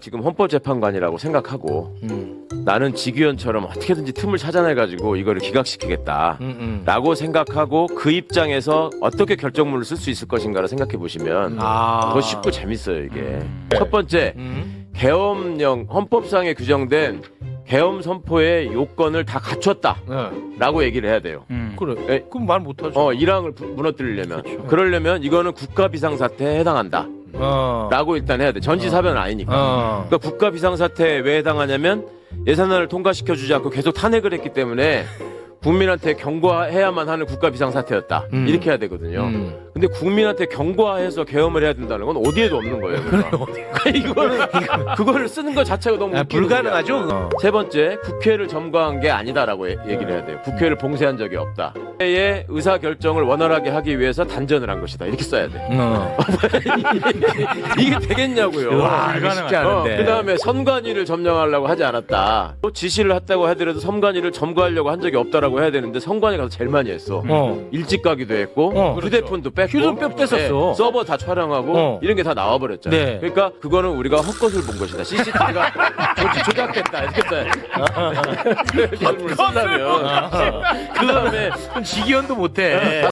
지금 헌법재판관이라고 생각하고 음. 나는 지규현처럼 어떻게든지 틈을 찾아내가지고 이거를 기각시키겠다. 음, 음. 라고 생각하고 그 입장에서 어떻게 결정문을 쓸 수 있을 것인가를 생각해 보시면 아. 더 쉽고 재밌어요 이게. 첫 번째 음. 계엄령 헌법상에 규정된 계엄 선포의 요건을 다 갖췄다라고 네. 얘기를 해야 돼요. 음. 그래. 에, 그럼 말 못하죠. 어, 일항을 부- 무너뜨리려면 그러려면 이거는 국가 비상사태에 해당한다 라고 어. 일단 해야 돼. 전지사변은 아니니까. 어. 그러니까 국가 비상사태에 왜 해당하냐면 예산안을 통과시켜 주지 않고 계속 탄핵을 했기 때문에 국민한테 경고해야만 하는 국가 비상사태였다. 음. 이렇게 해야 되거든요. 음. 근데 국민한테 경고해서 계엄을 해야 된다는 건 어디에도 없는 거예요. 그러니까. 이거는 그거를 쓰는 것 자체가 너무 아, 불가능하죠. 어. 세 번째, 국회를 점거한 게 아니다라고 얘- 얘기를 해야 돼요. 국회를 봉쇄한 적이 없다. 국회의 의사 결정을 원활하게 하기 위해서 단전을 한 것이다. 이렇게 써야 돼. 어. 이게 되겠냐고요. 와, 이거 쉽지 않은데. 그 다음에 선관위를 점령하려고 하지 않았다. 또 지시를 했다고 하더라도 선관위를 점거하려고 한 적이 없다라고 해야 되는데 선관위 가서 제일 많이 했어. 어. 일찍 가기도 했고 어, 휴대폰도 뺐고 휴대폰 뺐었어. 서버 다 촬영하고 어. 이런 게 다 나와버렸잖아 요. 네. 그러니까 그거는 우리가 헛것을 본 것이다. CCTV가 조작됐다 이렇게. 헛것을 쓰려면 그 다음에 지기현도 못해.